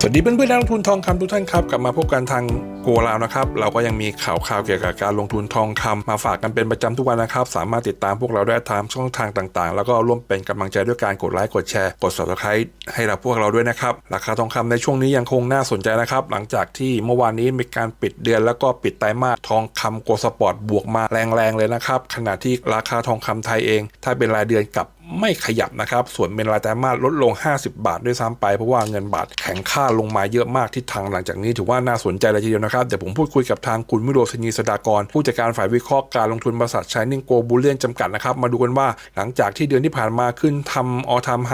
สวัสดีเพื่อนๆนักลงทุนทองคำทุกท่านครับกลับมาพบกันทางโกลาวนะครับเราก็ยังมีข่าวข่าวเกี่ยวกับการลงทุนทองคำมาฝากกันเป็นประจำทุกวันนะครับ สามารถติดตามพวกเราได้ทางช่องทางต่างๆ แล้วก็ร่วมเป็นกำลังใจด้วยการกดไลค์กดแชร์กด subscribe ให้เราพวกเราด้วยนะครับราคาทองคำในช่วงนี้ยังคงน่าสนใจนะครับ หลังจากที่เมื่อวานนี้มีการปิดเดือน แล้วก็ปิดไตรมาสทองคำโกลสปอร์ตบวกมาแรงๆเลยนะครับขณะที่ราคาทองคำไทยเอง ถ้าเป็นรายเดือนกลับ ไม่ขยับนะครับ ส่วนเป็นรายไตรมาสลดลง 50 บาทด้วยซ้ำไป เพราะว่าเงินบาทแข็งค่าลงมาเยอะมากทิศทางหลังจากนี้ถือว่าน่าสนใจเลยทีเดียวนะครับ เดี๋ยวผมพูดคุยกับทางคุณวิโรจนีสดากร ผู้จัดการฝ่ายวิเคราะห์การลงทุนบริษัทชายนิ่งโกบูเลียนจำกัดนะครับ มาดูกันว่าหลังจากที่เดือนที่ผ่านมาขึ้นทำออทามไฮ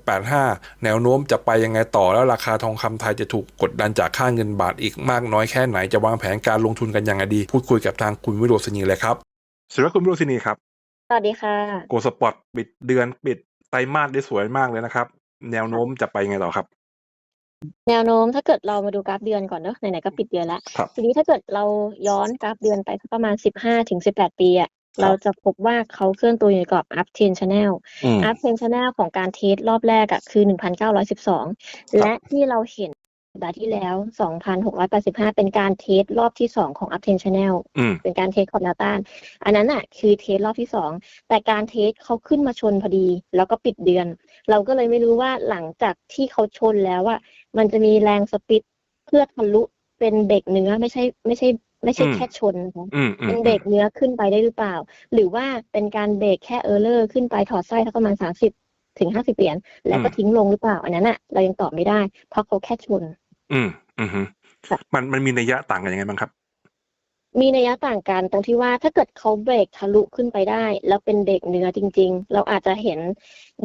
2685 แนวโน้มจะไปยังไงต่อแล้วราคาทองคำไทยจะถูกกดดันจากค่าเงินบาทอีกมากน้อยแค่ไหนจะวางแผนการลงทุนกันยังไงดี พูดคุยกับทางคุณวิโรจนีเลยครับสวัสดีคุณวิโรจนีครับ สวัสดีค่ะ โกสปอร์ตปิดเดือนปิดไตรมาสได้สวยมากเลยนะครับ แนวโน้มจะไปยังไงต่อครับ แนวโน้มถ้าเกิดเรามาดูกราฟเดือนก่อนเนอะไหนๆก็ปิดเดือนแล้วครับ ทีนี้ถ้าเกิดเราย้อนกราฟเดือนไปสักประมาณสิบห้าถึงสิบแปดปีอะเราจะพบว่าเขาเคลื่อนตัวอยู่ในกรอบ up trend channel อืม up trend channel ของการเทสรอบแรกอะคือหนึ่งพันเก้าร้อยสิบสองและที่เราเห็น สัปดาห์ที่แล้วสองพันหกร้อยแปดสิบห้าเป็นการเทสรอบที่สองของ up trend channel อืมเป็นการเทสขอบแนวต้าน อันนั้นอะ คือเทสรอบที่สองแต่การเทสเขาขึ้นมาชนพอดี แล้วก็ปิดเดือน เราก็เลยไม่รู้ว่าหลังจากที่เขาชนแล้วอะมันจะมีแรงสปิดเพื่อทะลุเป็นเบรกเนื้อไม่ใช่ไม่ใช่ ไม่ใช่อืมแค่ชนนะคะอืมอืมเป็นเบรกเนื้อขึ้นไปได้หรือเปล่า หรือว่าเป็นการเบรกแค่เออร์เลอร์ขึ้นไปถอดไส้สักประมาณสามสิบ ถึงห้าสิบเหรียญแล้วก็ทิ้งลงหรือเปล่า อันนั้นอะเรายังตอบไม่ได้ เพราะเขาแค่ชน อืมอืมฮึค่ะมันมันมีนัยยะต่างกันยังไงบ้างครับ มีนัยต่างกันตรงที่ว่าถ้าเกิดเขาเบรกทะลุขึ้นไปได้ แล้วเป็นเบรกเนื้อจริง ๆ เราอาจจะเห็น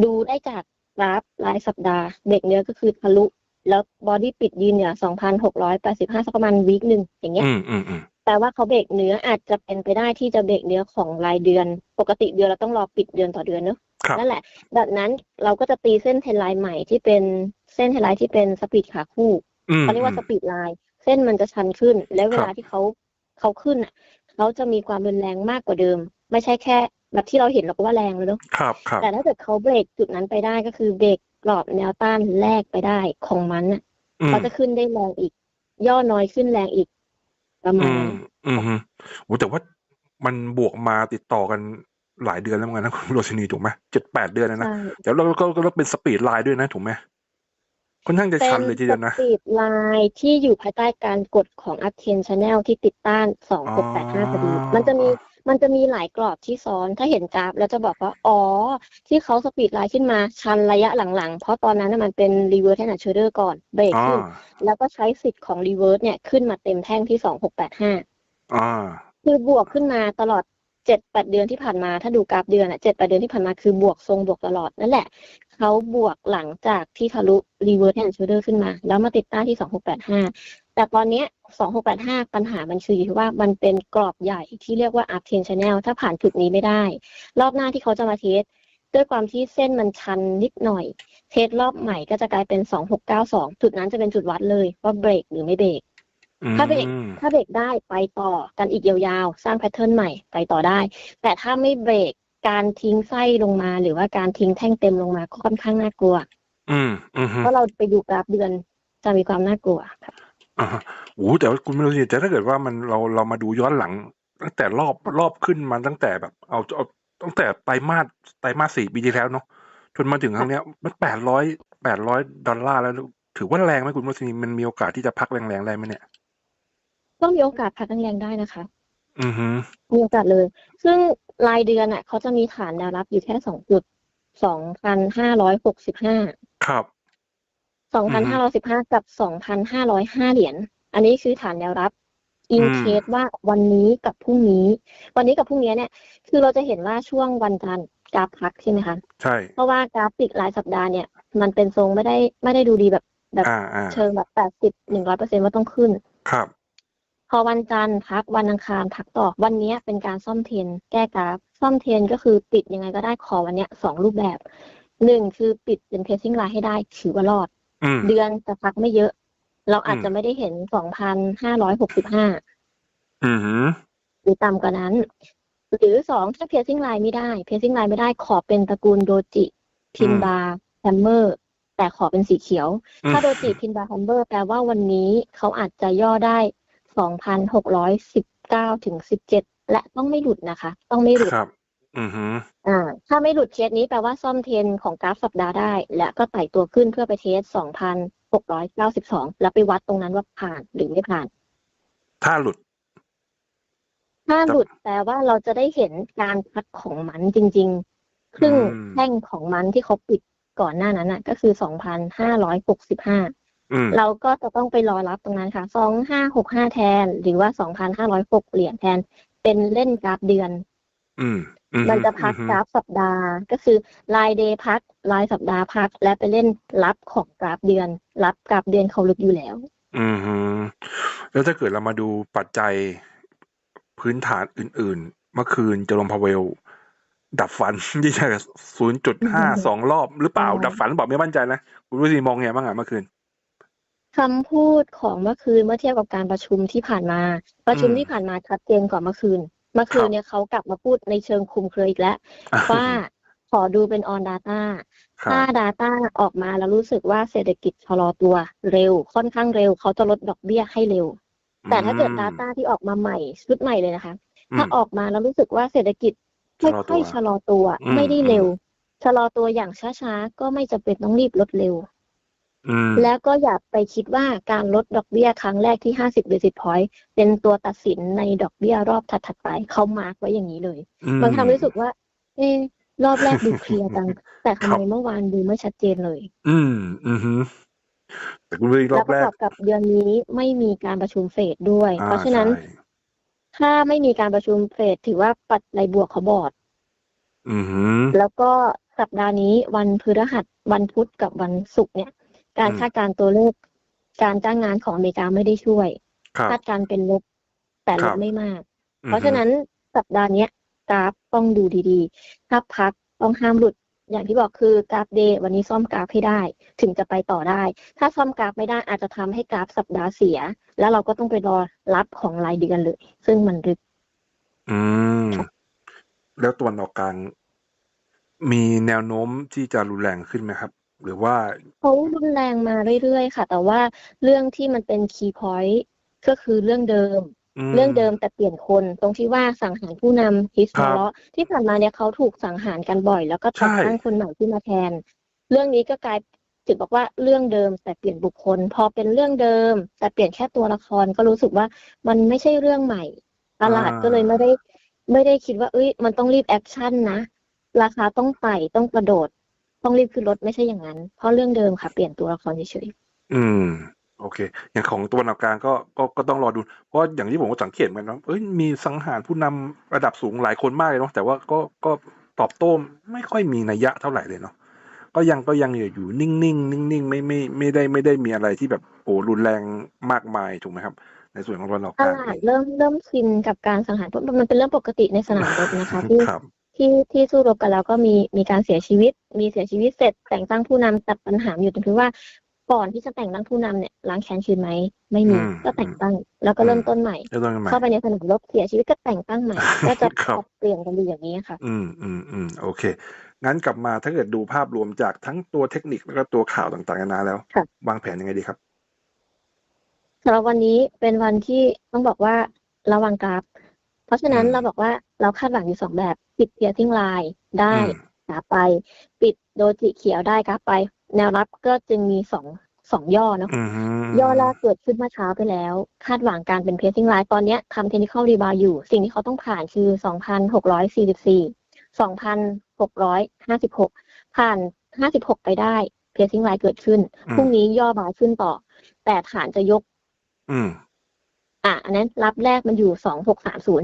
ดูได้จากกราฟรายสัปดาห์เบรกเนื้อก็คือทะลุ แล้วบอดี้ปิดยืนเนี่ย2,685สักประมาณวีคหนึ่งอย่างเงี้ยอืมอืมอืม แปลว่าเขาเบรกเนื้ออาจจะเป็นไปได้ที่จะเบรกเนื้อของรายเดือน ปกติเดือนเราต้องรอปิดเดือนต่อเดือนเนอะครับนั่นแหละแบบนั้นเราก็จะตีเส้นเทรนไลน์ใหม่ที่เป็นเส้นเทรนไลน์ที่เป็นสปีดขาคู่อืมเขาเรียกว่าสปีดไลน์เส้นมันจะชันขึ้น แล้วเวลาที่เขาเขาขึ้นอะเขาจะมีความรุนแรงมากกว่าเดิม ไม่ใช่แค่ แบบที่เราเห็นเราก็ว่าแรงเลยเนาะครับครับแต่ถ้าเกิดเขาเบรกจุดนั้นไปได้ก็คือเบรกกรอบแนวต้านแรกไปได้ของมันอะอืมเขาจะขึ้นได้แรงอีก ย่อน้อยขึ้นแรงอีก ประมาอืณม นั้น อืมฮึ โอ้แต่ว่ามันบวกมาติดต่อกันหลายเดือนแล้วเหมือนกันนะ คุณ โรชนี ถูกไหมเจ็ดแปดเดือนแล้วนะใช่เดี๋ยวเราก็ก็เป็นสปีดไลน์ด้วยนะ ถูกไหม ค่อนข้างจะเป็ชันนเลยทีสเดียวนะ ปีดไลน์ที่อยู่ภายใต้การกดของ a t t e n Channel ที่ติดต้าน2685 พอดี มันจะมี มันจะมีหลายกรอบที่ซ้อน ถ้าเห็นกราฟแล้วจะบอกว่า อ๋อ ที่เขาสปีดไลน์ขึ้นมาชันระยะหลังๆ เพราะตอนนั้นน่ะมันเป็น reverse hand and shoulder ก่อนเบรกอ่าขึ้น แล้วก็ใช้สิทธิ์ของ reverse เนี่ยขึ้นมาเต็มแท่งที่2685อ่าคือบวกขึ้นมาตลอดเจ็ดแปดเดือนที่ผ่านมา ถ้าดูกราฟเดือนอะเจ็ดแปดเดือนที่ผ่านมาคือบวกทรงบวกตลอดนั่นแหละเขาบวกหลังจากที่ทะลุ reverse hand shoulder ขึ้นมา แล้วมาติดต้านที่2685แต่ตอนเนี้ย 2685ปัญหามันคืออยู่ที่ว่ามันเป็นกรอบใหญ่ที่เรียกว่า up trend channel ถ้าผ่านจุดนี้ไม่ได้ รอบหน้าที่เขาจะมาเทสด้วยความที่เส้นมันชันนิดหน่อย เทสรอบใหม่ก็จะกลายเป็น2692จุดนั้นจะเป็นจุดวัดเลยว่าเบรกหรือไม่เบรกอืมถ้าเบรกถ้าเบรกได้ไปต่อกันอีกยาวๆ สร้างแพทเทิร์นใหม่ไปต่อได้ แต่ถ้าไม่เบรกการทิ้งไส้ลงมา หรือว่าการทิ้งแท่งเต็มลงมาก็ค่อนข้างน่ากลัว อืมอืมฮึเพราะเราไปดูกราฟเดือนจะมีความน่ากลัวค่ะ อ่าฮะ โอ้โหแต่ว่าคุณไม่รู้สิ แต่ถ้าเกิดว่ามัน เรา เรามาดูย้อนหลังตั้งแต่รอบ รอบขึ้นมาตั้งแต่แบบ เอา เอาตั้งแต่ไตรมาส ไตรมาสสี่ปีที่แล้วเนาะ จนมาถึงครั้งเนี้ย มันแปดร้อยแปดร้อยดอลลาร์แล้วถือว่าแรงไหมคุณโรสนีมันมีโอกาสที่จะพักแรง ๆ ได้ไหมเนี่ย ก็มีโอกาสพักแรง ๆ ได้นะคะ อือฮึ มีโอกาสเลย ซึ่งรายเดือนอะ เขาจะมีฐานแนวรับอยู่แค่สองจุดสองพันห้าร้อยหกสิบห้าครับ สองพันห้าร้อยสิบห้ากับสองพันห้าร้อยห้าเหรียญ อันนี้คือฐานแนวรับ อินอืมเคสว่าวันนี้กับพรุ่งนี้ วันนี้กับพรุ่งนี้เนี่ย คือเราจะเห็นว่าช่วงวันจันทร์กราฟพักใช่ไหมคะ ใช่ เพราะว่ากราฟิกรายสัปดาห์เนี่ย มันเป็นทรงไม่ได้ไม่ได้ดูดีแบบแบบอ่าอ่าเชิงแบบแปดสิบหนึ่งร้อยเปอร์เซ็นว่าต้องขึ้น ครับ พอวันจันทร์พักวันอังคารพักต่อ วันเนี้ยเป็นการซ่อมเทรนแก้กราฟ ซ่อมเทรนก็คือปิดยังไงก็ได้ขอวันเนี้ยสองรูปแบบหนึ่งคือปิดเป็นเพซซิ่งไลน์ให้ได้ถือว่ารอดอืม เดือนจะพักไม่เยอะ เราอาจอืมจะไม่ได้เห็นสองพันห้าร้อยหกสิบห้าอือฮึหรือต่ำกว่านั้น หรือสองถ้าเพซซิ่งไลน์ไม่ได้เพซซิ่งไลน์ไม่ได้ขอเป็นตระกูลโดจิพินบาร์แฮมเมอร์ แต่ขอเป็นสีเขียวอืมถ้าโดจิพินบาฮัมเบอร์แปลว่าวันนี้เขาอาจจะย่อได้สองพันหกร้อยสิบเก้าถึงสิบเจ็ดและต้องไม่หลุดนะคะ ต้องไม่หลุดครับ อือฮึอ่าถ้าไม่หลุดเคสนี้แปลว่าซ่อมเทรนของกราฟสัปดาห์ได้ และก็ไต่ตัวขึ้นเพื่อไปเทสสองพันหกร้อยเก้าสิบสองแล้วไปวัดตรงนั้นว่าผ่านหรือไม่ผ่าน ถ้าหลุด ถ้าหลุดแปลว่าเราจะได้เห็นการพักของมันจริง ๆ ครึ่งอืมแท่งของมันที่เขาปิดก่อนหน้านั้นน่ะ ก็คือสองพันห้าร้อยหกสิบห้าอืมเราก็จะต้องไปรอรับตรงนั้นค่ะสองห้าหกห้าแทน หรือว่าสองพันห้าร้อยหกเหรียญแทน เป็นเล่นกราฟเดือน อืมอื มันจะพักอืกราฟสัปดาห์ ก็คือรายเดย์พักรายสัปดาห์พัก และไปเล่นรับของกราฟเดือน รับกราฟเดือนเขาลึกอยู่แล้ว อืมฮึแล้วถ้าเกิดเรามาดูปัจจัยพื้นฐานอื่น ๆ เมื่อคืนเจอร์มพาเวล ดับฝันที่จะศูนย์จุดห้าสองรอบหรือเปล่าใช่ดับฝันบอกไม่มั่นใจนะ คุณรู้สิมองไงบ้างอะเมื่อคืนคำพูดของเมื่อคืนเมื่อเทียบกับการประชุมที่ผ่านมา ประชุมอืมที่ผ่านมาชัดเจนกว่าเมื่อคืน เมื่อคืคนรับเนี่ยเขากลับมาพูดในเชิงคลุมเครืออีกแล้ว ว่าขอดูเป็น on data ครัถ้าบ data ออกมาแล้วรู้สึกว่าเศรษฐกิจชะลอตัวเร็ว ค่อนข้างเร็ว เขาจะลดดอกเบี้ยให้เร็ว แต่ถ้าเกิด data ที่ออกมาใหม่ชุดใหม่เลยนะคะอืมถ้าออกมาแล้วรู้สึกว่าเศรษฐกิจชะลอตัวค่อยๆชะลอตัวอืมไม่ได้เร็วชะลอตัวอย่างช้าๆ ก็ไม่จำเป็นต้องรีบลดเร็ว อืมแล้วก็อย่าไปคิดว่าการลดดอกเบี้ยครั้งแรกที่50 basis point เป็นตัวตัดสินในดอกเบี้ยรอบถัดๆไปเขามาร์กไว้อย่างนี้เลยอืมบางครั้งรู้สึกว่า เอะรอบแรกดูเคลียร์จัง แต่ทำครัไมบเมื่อวานดูไม่ชัดเจนเลย อืม อืมฮึแต่คุณรู้สิรแล้อวบประแรกกอบกับเดือนนี้ไม่มีการประชุมเฟดด้วย อ่าเพราะฉะนั้น ใช่ถ้าไม่มีการประชุมเฟดถือว่าปัจจัยบวกเขาบอดอืมฮึแล้วก็สัปดาห์นี้วันพฤหัสวันพุธกับวันศุกร์เนี่ย การอืมคาดการณ์ตัวเลขการจ้างงานของอเมริกาไม่ได้ช่วยครับคาดการณ์เป็นลบแต่ลครับบไม่มากอืมเพราะฉะนั้นสัปดาห์เนี้ยกราฟต้องดูดีๆ ถ้าพักต้องห้ามหลุด อย่างที่บอกคือกราฟเดย์วันนี้ซ่อมกราฟให้ได้ ถึงจะไปต่อได้ ถ้าซ่อมกราฟไม่ได้อาจจะทำให้กราฟสัปดาห์เสีย แล้วเราก็ต้องไปรอรับของรายเดือนเลย ซึ่งมันลึก อืม แล้วตัวนออกกลางมีแนวโน้มที่จะรุนแรงขึ้นไหมครับ หรือว่า เขารุนแรงมาเรื่อยๆ ค่ะ แต่ว่าเรื่องที่มันเป็นคีย์พอยต์ก็คือเรื่องเดิมมเรื่องเดิมแต่เปลี่ยนคนตรงที่ว่าสังหารผู้นำฮิสครัมาบเลาะที่ผ่านมาเนี่ยเขาถูกสังหารกันบ่อย แล้วก็แต่งใช่ ตั้งคนใหม่ที่มาแทน เรื่องนี้ก็กลายจุดบอกว่าเรื่องเดิมแต่เปลี่ยนบุคคล พอเป็นเรื่องเดิม แต่เปลี่ยนแค่ตัวละครก็รู้สึกว่ามันไม่ใช่เรื่องใหม่ตลาดก็เลยไม่ได้ ไม่ได้คิดว่า เอ้ย มันต้องรีบแอคชั่นนะ ราคาต้องไต่ต้องกระโดด ต้องรีบขึ้นรถไม่ใช่อย่างนั้น เพราะเรื่องเดิมค่ะ เปลี่ยนตัวละครเฉยอืม โอเค อย่างของตัวนออกกลางก็ก็ก็ต้องรอดู เพราะอย่างที่ผมก็สังเกตเหมือนกันว่าเอ้ยมีสังหารผู้นำระดับสูงหลายคนมากเลยเนาะแต่ว่าก็ก็ตอบโต้ไม่ค่อยมีนัยยะเท่าไหร่เลยเนาะก็ยังก็ยังอยู่นิ่งๆนิ่งๆไม่ไม่ไม่ได้ไม่ได้มีอะไรที่แบบโอ้รุนแรงมากมายถูกไหมครับ ในส่วนของตัวนออกๆตกลางลาเอดงเริ่มเริ่มชินกับการสังหารพวกมันเป็นเรื่องปกติในสนามรบนะคะที่ครับที่ที่สู้รบกันแล้วก็มีมีการเสียชีวิต มีเสียชีวิตเสร็จแต่งตั้งผู้นำแต่ปัญหาอยู่ตรงที่ว่าก่อนที่จะแต่งตั้งผู้นำเนี่ยล้างแค้นคืนไหมไม่มีอืมก็แต่งตั้ง แล้วก็เริ่มต้นใหม่เริ่มต้นกันใหม่ เข้าไปในสนามรบเสียชีวิตก็แต่งตั้งใหม่ก็จะครับปรับเปลี่ยนกันอยู่อย่างนี้ค่ะ อืมอืมอืมโอเค งั้นกลับมาถ้าเกิดดูภาพรวมจากทั้งตัวเทคนิคแล้วก็ตัวข่าวต่างๆนานาแล้วค่ะวางแผนยังไงดีครับสำหรับวันนี้เป็นวันที่ต้องบอกว่าระวังกราฟ เพราะฉะนั้นอืมเราบอกว่าเราคาดหวังอยู่สองแบบปิดเพียร์ทิ้งไลน์ได้ อืมกราฟไป ปิดโดจิเขียวได้กราฟไป แนวรับก็จึงมีสองสองย่อเนาะอืมฮึย่อแรกเกิดขึ้นเมื่อเช้าไปแล้ว คาดหวังการเป็นเพ c ซิ่งไลน์ตอนเนี้ยทำเทคนิคอลรีบาวอยู่ สิ่งที่เขาต้องผ่านคือ 2,644 2,656 ผ่าน 56 ไปได้เพ c ซิ่งไลน์เกิดขึ้น พรุ่งนี้ย่อบาวขึ้นต่อ แต่ฐานจะยกอืมอะอันนั้นรับแรกมันอยู่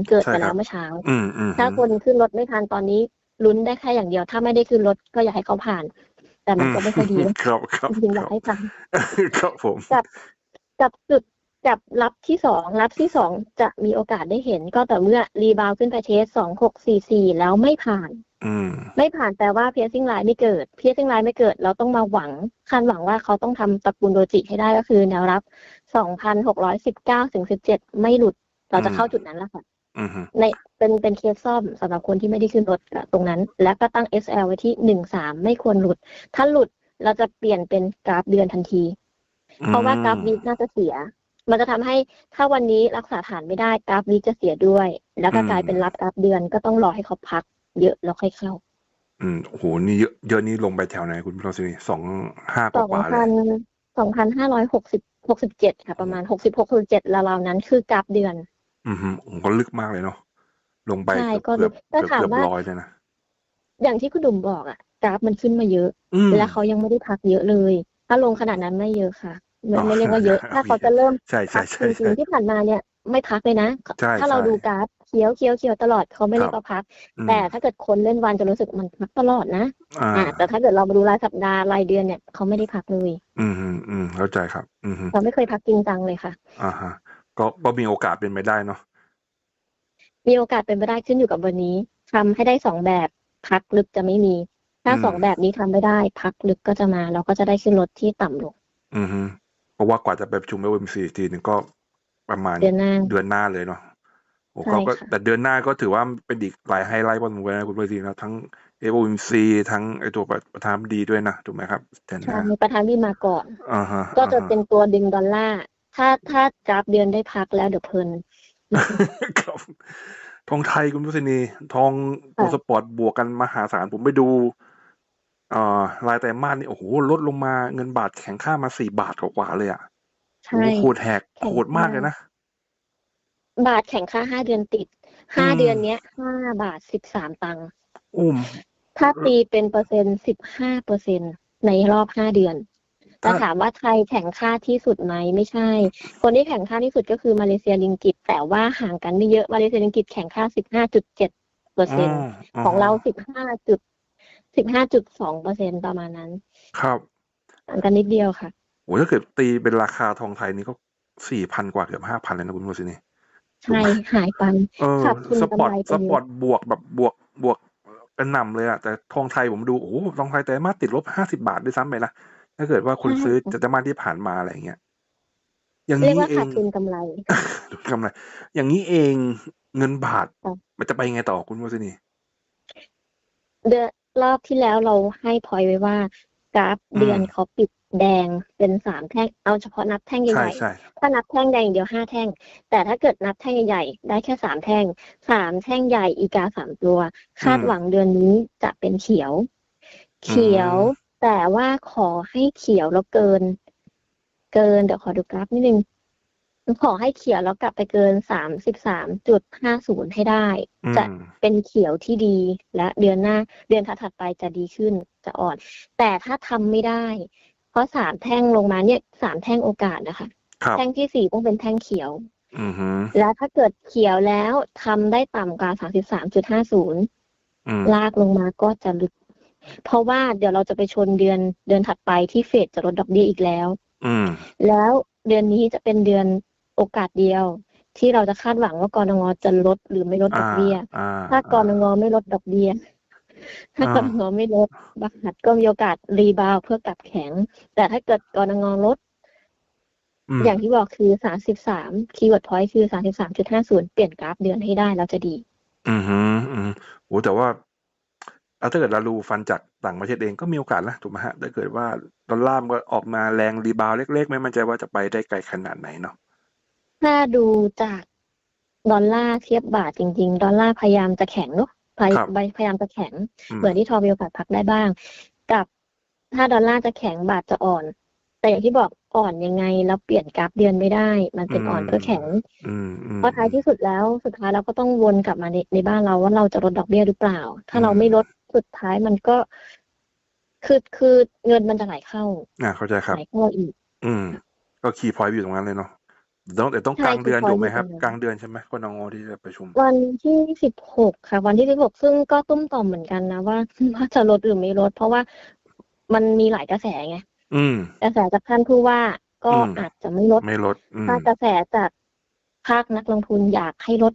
2630 เกิดใช่ไปครัแล้บวเมื่อเช้าอืมอืมถ้าคนขึ้นรถไม่ทันตอนนี้ ลุ้นได้แค่อย่างเดียว ถ้าไม่ได้ขึ้นรถก็อยากให้เขาผ่าน แต่มันก็ไม่ค่อยดีนะครับครับจริงๆอคยารักบให้ผ่านครับผมกับจุดกับรับที่สองรับที่สองจะมีโอกาสได้เห็น ก็แต่อเมื่อรีบาวขึ้นไปเทสสองหกสี่สี่แล้วไม่ผ่านอืมไม่ผ่านแปลว่าเพียซิ่งไลน์ไม่เกิดเพียซิ่งไลน์ไม่เกิด เราต้องมาหวังคาดหวังว่าเขาต้องทำตระกูลโดจิให้ได้ก็คือแนวรับสองพันหกร้อยสิบเก้าถึงสิบเจ็ดไม่หลุด เราจะเข้าจุดนั้นแล้วค่ะอืมฮึ ในเป็นเป็นเคสซ่อมสำหรับคนที่ไม่ได้ขึ้นรถตรงนั้น แล้วก็ตั้ง SL ไว้ที่หนึ่งสามไม่ควรหลุด ถ้าหลุดเราจะเปลี่ยนเป็นกราฟเดือนทันที เพราะว่ากราฟวีคน่าจะเสีย มันจะทำให้ถ้าวันนี้รักษาฐานไม่ได้กราฟวีคจะเสียด้วย แล้วก็กลายเป็นรับกราฟเดือนก็ต้องรอให้เขาพัก เยอะแล้วค่อยเข้า อืมโอ้โหนี่เยอะเยอะนี่ลงไปแถวไหนคุณพี่รสินีสองห้ากสองว่าๆเลพัยนสองพันห้าร้อยหกสิบหกสิบเจ็ดค่ะ ประมาณหกสิบหกสิบเจ็ดราวๆนั้นคือกราฟเดือน อืมฮึ โอ้โหก็ลึกมากเลยเนาะ ลงไปใช่ เกือบ ก็ลึเกือบกแต่เกือบ ถามเกือบว่า ร้อยเลยนะ อย่างที่คุณดุมบอกอะ กราฟมันขึ้นมาเยอะ อืม และเขายังไม่ได้พักเยอะเลย ถ้าลงขนาดนั้นไม่เยอะค่ะ ไม่อ๋อไม่เรียกว่าเยอะ โอเคถ้าเขาจะเริ่มใช่ใช่พักใช่จริใช่งๆ ที่ผ่านมาเนี่ยไม่พักเลยนะใช่ถ้าเราใช่ดูกราฟเขียวเขียวเขียวตลอด เขาไม่เรียครักบ ว่าพัก อืมแต่ถ้าเกิดคนเล่นวันจะรู้สึกมันพักตลอดนะอ่าอ่าแต่ถ้าเกิดเรามาดูรายสัปดาห์ รายเดือนเนี่ย เขาไม่ได้พักเลย อืมอืมอืม เข้าใจครับ อืมฮึ เขาไม่เคยพักจริงจังเลยค่ะอ่าฮะ ก็ก็มีโอกาสเป็นไปได้เนาะมีโอกาสเป็นไปได้ขึ้นอยู่กับวันนี้ทำให้ได้สองแบบพักลึกจะไม่มี ถ้าสองแบบนี้ทำไม่ได้ พักลึกก็จะมา เราก็จะได้ขึ้นรถที่ต่ำลง อืมฮึเพราะว่ากว่าจะไปประชุมเอ็มซีทีหนึ่งก็ประมาณเดือนหน้าเดือนหน้าเลยเนาะโอ้ใช่ก็ก็ค่ะแต่เดือนหน้าก็ถือว่าเป็นอีกหลายไฮไลท์พอสมควรนะคุณประสิทธิ์นะทั้งเอฟโอเอ็มซีทั้งไอตัวประธานบดีด้วยนะถูกไหมครับเดือนหใช่น้าประธานวิมาก่อนอ่าฮะก็จะอ่าฮเป็นตัวดึงดอลลาร์ ถ้าถ้ากราฟเดือนได้พักแล้วเดี๋ยวเพลินครับทองไทยคุณผู้ชนี ทองตัวค่ะสปอร์ตบวกกันมหาศาลผมไปดูเอ่อรายไตรมาสนี่โอ้โหลดลงมาเงินบาทแข็งค่ามาสี่บาทกว่าๆเลยอะโอ้ใช่โหโคตรแหกแข็งโหดมากเลยนะ บาทแข่งค่าห้าเดือนติดห้าอืมเดือนเนี้ยห้าบาทสิบสามตังค์อุ้มถ้าตีเป็นเปอร์เซ็นต์สิบห้าเปอร์เซ็นในรอบห้าเดือน แต่ถ้าถามว่าไทยแข่งค่าที่สุดไหมไม่ใช่ คนที่แข่งค่าที่สุดก็คือมาเลเซียลิงกิต แต่ว่าห่างกันไม่เยอะมาเลเซียลิงกิตแข่งค่าสิบห้าจุดเจ็ดเปอร์เซ็นของเราสิบห้าจุดสิบห้าจุดสองเปอร์เซ็นประมาณนั้น ครับต่างกันนิดเดียวค่ะโอ้ถ้าเกิดตีเป็นราคาทองไทยนี่ก็สี่พันกว่าเกือบห้าพันเลยนะคุณผู้ชนีใช่หายไปเออขาดทุนสปอร์ตกำไรไปสเยอะปอร์ตบวกแบบบวกบวกเป็นนำเลยอะแต่ทองไทยผมดูโอ้โหทองไทยแต่มาสติดลบห้าสิบาทด้วยซ้ำไปนะ ถ้าเกิดว่าคุณซื้อจะมาสที่ผ่านมาอะไรอย่างเงี้ยอย่างเรียนี้กว่าเอขาดง ทุนกำไรดูกำไรอย่างนี้เองเงินบาท ค่ะ มันจะไปยังไงต่อคุณวัชนีเดือนรอบที่แล้วเราให้พอยไว้ว่ากราฟเดือนอืมเขาปิดแดงเป็นสามแท่ง เอาเฉพาะนับแท่งใช่ใหญ่ใช่ๆถ้านับแท่งแดงอย่างเดียวห้าแท่ง แต่ถ้าเกิดนับแท่งใหญ่ๆได้แค่สามแท่งสามแท่งใหญ่อีกาสามตัว คาดหวังเดือนนี้จะเป็นเขียว เขียว แต่ว่าขอให้เขียวแล้วเกิน เกินเดี๋ยวขอดูกราฟนิดนึงขอให้เขียวแล้วกลับไปเกินสามสิบสามจุดห้าศูนย์ให้ได้อืมจะเป็นเขียวที่ดีและเดือนหน้า เดือนถัดๆไปจะดีขึ้นจะอ่อน แต่ถ้าทำไม่ได้ เพราะสามแท่งลงมาเนี่ยสามแท่งโอกาสนะคะครับแท่งที่สี่ต้องเป็นแท่งเขียวอือฮึแล้วถ้าเกิดเขียวแล้วทำได้ต่ำกว่าสามสิบสามจุดห้าศูนย์อืมลากลงมาก็จะลึก เพราะว่าเดี๋ยวเราจะไปชนเดือนเดือนถัดไปที่เฟดจะลดดอกเบี้ยอีกแล้ว อืม แล้วเดือนนี้จะเป็นเดือนโอกาสเดียว ที่เราจะคาดหวังว่ากรงจะลดหรือไม่ลดดอ่าอกเบี้ย อ่าถ้ากรงไม่ลดดอกเบี้ย ถ้ากรงไม่ลดบาทก็มีโอกาสรีบาวด์เพื่อกลับแข็ง แต่ถ้าเกิดกรงลดอืมอย่างที่บอกคือสามสิบสามคีย์เวิร์ดพอยต์คือสามสิบสามจุดห้าศูนย์เปลี่ยนกราฟเดือนให้ได้แล้วจะดี อือฮึอืมโอ้แต่ว่า เอาถ้าเกิดเราดูฟันจากต่างประเทศเองก็มีโอกาสนะถูกไหมฮะถ้าเกิดว่าดอลลาร์มันก็ออกมาแรงรีบาวด์เล็กๆ ไม่มั่นใจว่าจะไปได้ไกลขนาดไหนเนาะถ้าดูจากดอลลาร์เทียบบาทจริง ๆ ดอลลาร์พยายามจะแข็งเนาะพยครับพยายามจะแข็งอืมเหมือนที่ทอมีโอกาสพักได้บ้าง กับถ้าดอลลาร์จะแข็งบาทจะอ่อน แต่อย่างที่บอกอ่อนยังไงแล้วเปลี่ยนกราฟเดือนไม่ได้ มันเป็นอ่อนเพื่อแข็งอืมอืมเพราะท้ายที่สุดแล้วสุดท้ายเราก็ต้องวนกลับมาในในบ้านเราว่าเราจะลดดอกเบี้ยหรือเปล่า ถ้าเราอืมไม่ลด สุดท้ายมันก็ คือคือเงินมันจะไหลเข้าอ่าเข้าใจครับไหลเข้าอีก อืม ก็คีย์พอยต์อยู่ตรงนั้นเลยเนาะต้องแต่ต้องใช่กลางเดือน key point ถูกไหมครับอยู่ตรงนั้นกลางเดือนใช่ไหมคนงที่จะประชุม วันที่สิบหกค่ะ วันที่สิบหกซึ่งก็ตุ้มต่อมเหมือนกันนะว่าว่าจะลดหรือไม่ลด เพราะว่ามันมีหลายกระแสไงอืมกระแสจากท่านผู้ว่าก็อืมอาจจะไม่ลดไม่ลดอืมถ้ากระแสจากภาคนักลงทุนอยากให้ลด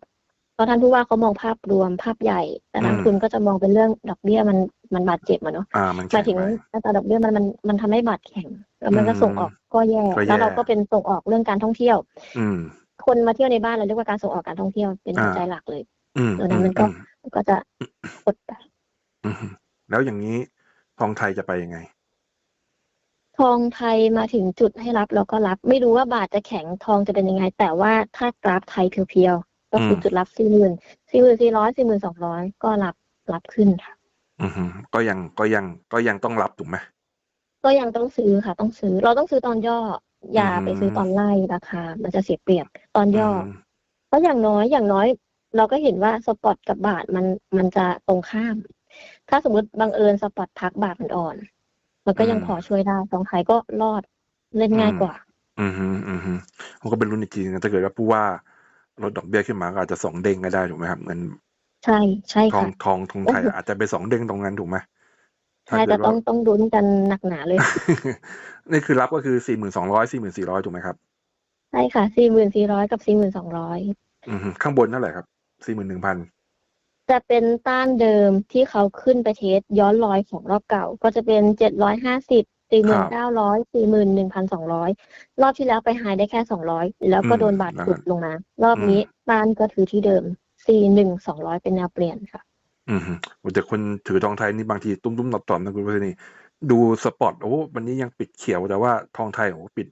เพราะท่านผู้ว่าเขามองภาพรวมภาพใหญ่ แต่นักลงทุนก็จะมองเป็นเรื่องดอกเบี้ยมันมันบาดเจ็บอะเนาะอ่ามันหมายถึงไป อัตราดอกเบี้ยมันมันมันทำให้บาทแข็งแล้วมันก็อืมส่งออกก็แย่ก็แย่ แล้วเราก็เป็นส่งออกเรื่องการท่องเที่ยว อืม คนมาเที่ยวในบ้านเราเรียกว่าการส่งออกการท่องเที่ยวเป็นปัจจัยหลักเลย อืมตัวนั้นมันก็ อืก็จะกดไปอืมแล้วอย่างนี้ทองไทยจะไปยังไง ทองไทยมาถึงจุดให้รับเราก็รับ ไม่รู้ว่าบาทจะแข็งทองจะเป็นยังไง แต่ว่าถ้ากราฟไทยเพียวๆ ก็คืออมจุดรับสี่หมื่นสี่หมื่นสี่ร้อยสี่หมื่นสองร้อยก็รับรับขึ้นค่ะอือฮึก็ยังก็ยังก็ยังต้องรับถูกไหมก็ยังต้องซื้อค่ะ ต้องซื้อ เราต้องซื้อตอนย่อ อย่าอืมไปซื้อตอนไล่ราคา มันจะเสียเปรียบตอนย่ออมเพราะอย่างน้อยอย่างน้อย เราก็เห็นว่าสปอตกับบาทมันมันจะตรงข้าม ถ้าสมมติบังเอิญสปอตพักบาทมันอ่อน มันก็ยังอืมพอช่วยได้ทองไทยก็รอดเล่นง่ายอืมกว่า อืมฮึอืมฮึมันก็เป็นรุ่นอีกทีนึงถ้าเกิดว่าผู้ว่า ลดดอกเบี้ยขึ้นมาก็อาจจะสองเด้งก็ได้ถูกไหมครับเงินใช่ใช่ทองค่ะ ทองทองไทยอาจจะไปสองเด้งตรงนั้นถูกไหมถ้าใช่เกิแต่ดต้ว่า องต้องลุ้นกันหนักหนาเลย นี่คือรับก็คือสี่หมื่นสองร้อยสี่หมื่นสี่ร้อยถูกไหมครับ ใช่ค่ะสี่หมื่นสี่ร้อยกับสี่หมื่นสองร้อยอืมฮึข้างบนเท่าไหร่ครับสี่หมื่นหนึ่งพันจะเป็นต้านเดิมที่เขาขึ้นไปเทสย้อนรอยของรอบเก่า ก็จะเป็นเจ็ดร้อยห้าสิบ สี่หมื่นเก้าร้อยสี่หมื่นหนึ่งพันสองร้อยรอบที่แล้วไปหายได้แค่สองร้อยแล้วก็โดนบาทขุดลงมารอบนี้ต้านก็ถือที่เดิมสี่หนึ่งสองร้อยเป็นแนวเปลี่ยนค่ะ อืมฮึแต่คนถือทองไทยนี่บางทีตุ้มตุ้มๆต่อมๆนะคุณพัชนีดูสปอตโอ้วันนี้ยังปิดเขียวแต่ว่าทองไทยโอ้ปิด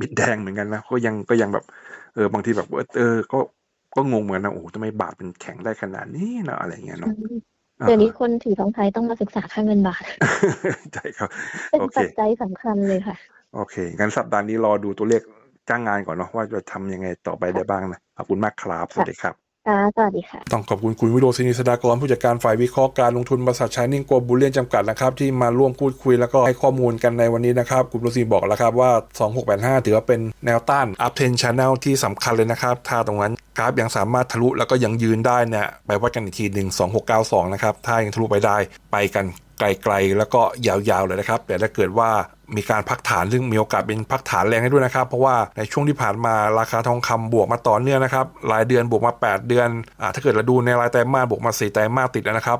ปิดแดงเหมือนกันนะก็ยังก็ยังแบบเออบางทีแบบเออก็ก็งงเหมือนกันนะโอ้โหทำไมบาทเป็นแข็งได้ขนาดนี้นะอะไรอย่างเงี้ยเนาะ เดี๋ยวนี้คนถือทองไทยต้องมาศึกษาค่าเงินบาท ใช่ครับ เป็นโอเค ปัจจัยสำคัญเลยค่ะ โอเค งั้นสัปดาห์นี้รอดูตัวเลขจ้างงานก่อนเนาะว่าจะทำยังไงต่อไปได้บ้างนะ ขอบคุณมากครับ สวัสดีครับ ค่ะสวัสดีค่ะ ต้องขอบคุณคุณวิโรจน์ศินีสดากรผู้จัดการฝ่ายวิเคราะห์การลงทุนบริษัทชายนิ่งโกลบูเลียนจำกัดนะครับที่มาร่วมพูดคุยแล้วก็ให้ข้อมูลกันในวันนี้นะครับคุณโรซีบอกแล้วครับว่า 2685 ถือว่าเป็นแนวต้าน up trend channel ที่สำคัญเลยนะครับ ถ้าตรงนั้นกราฟยังสามารถทะลุแล้วก็ยังยืนได้เนี่ยไปวัดกันอีกทีหนึ่ง2692 นะครับ ถ้ายังทะลุไปได้ไปกัน ไกลๆ แล้วก็ยาวๆเลยนะครับ แต่ถ้าเกิดว่ามีการพักฐานซึ่งมีโอกาสเป็นพักฐานแรงให้ด้วยนะครับ เพราะว่าในช่วงที่ผ่านมาราคาทองคำบวกมาต่อเนื่องนะครับรายเดือนบวกมา 8 เดือนอ่าถ้าเกิดเราดูในรายไตรมาสบวกมา 4 ไตรมาสติดนะครับ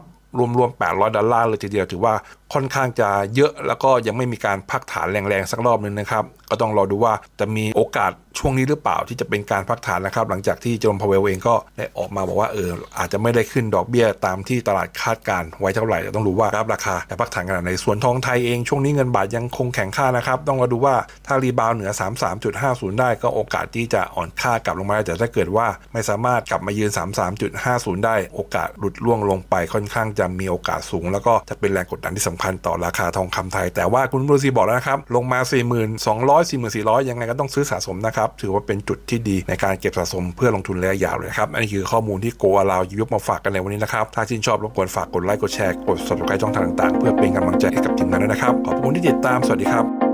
รวมๆ800 ดอลลาร์เลยทีเดียวถือว่า ค่อนข้างจะเยอะแล้วก็ยังไม่มีการพักฐานแรงๆสักรอบหนึ่งนะครับ ก็ต้องรอดูว่าจะมีโอกาสช่วงนี้หรือเปล่าที่จะเป็นการพักฐานนะครับ หลังจากที่โจมพาเวลเองก็ได้ออกมาบอกว่าเอออาจจะไม่ได้ขึ้นดอกเบี้ยตามที่ตลาดคาดการไว้เท่าไหร่ต้องรู้ว่ารับราคาจะพักฐานขนาดไหนส่วนทองไทยเองช่วงนี้เงินบาทยังคงแข็งค่านะครับ ต้องรอดูว่าถ้ารีบาวเหนือ 33.50 ได้ก็โอกาสที่จะอ่อนค่ากลับลงมาแต่ถ้าเกิดว่าไม่สามารถกลับมายืน 33.50 ได้ โอกาสหลุดล่วงลงไปค่อนข้างจะมีโอกาสสูง แล้วก็จะเป็นแรงกดดันที่สํพันต่อราคาทองคำไทย แต่ว่าคุณบรูซีบอกแล้วนะครับ ลงมา 4 2 0 0 0 4 4 0 0 ยังไงก็ต้องซื้อสะสมนะครับ ถือว่าเป็นจุดที่ดีในการเก็บสะสมเพื่อลงทุนระยะยาวเลยครับ อันนี้คือข้อมูลที่โกอาลาวยกมาฝากกันในวันนี้นะครับ ถ้าชื่นชอบรบกวนฝากกดไลค์กดแชร์กด subscribe ช่องทางต่างๆ เพื่อเป็นกำลังใจให้กับทีมงานด้วยนะครับขอบคุณที่ติดตามสวัสดีครับ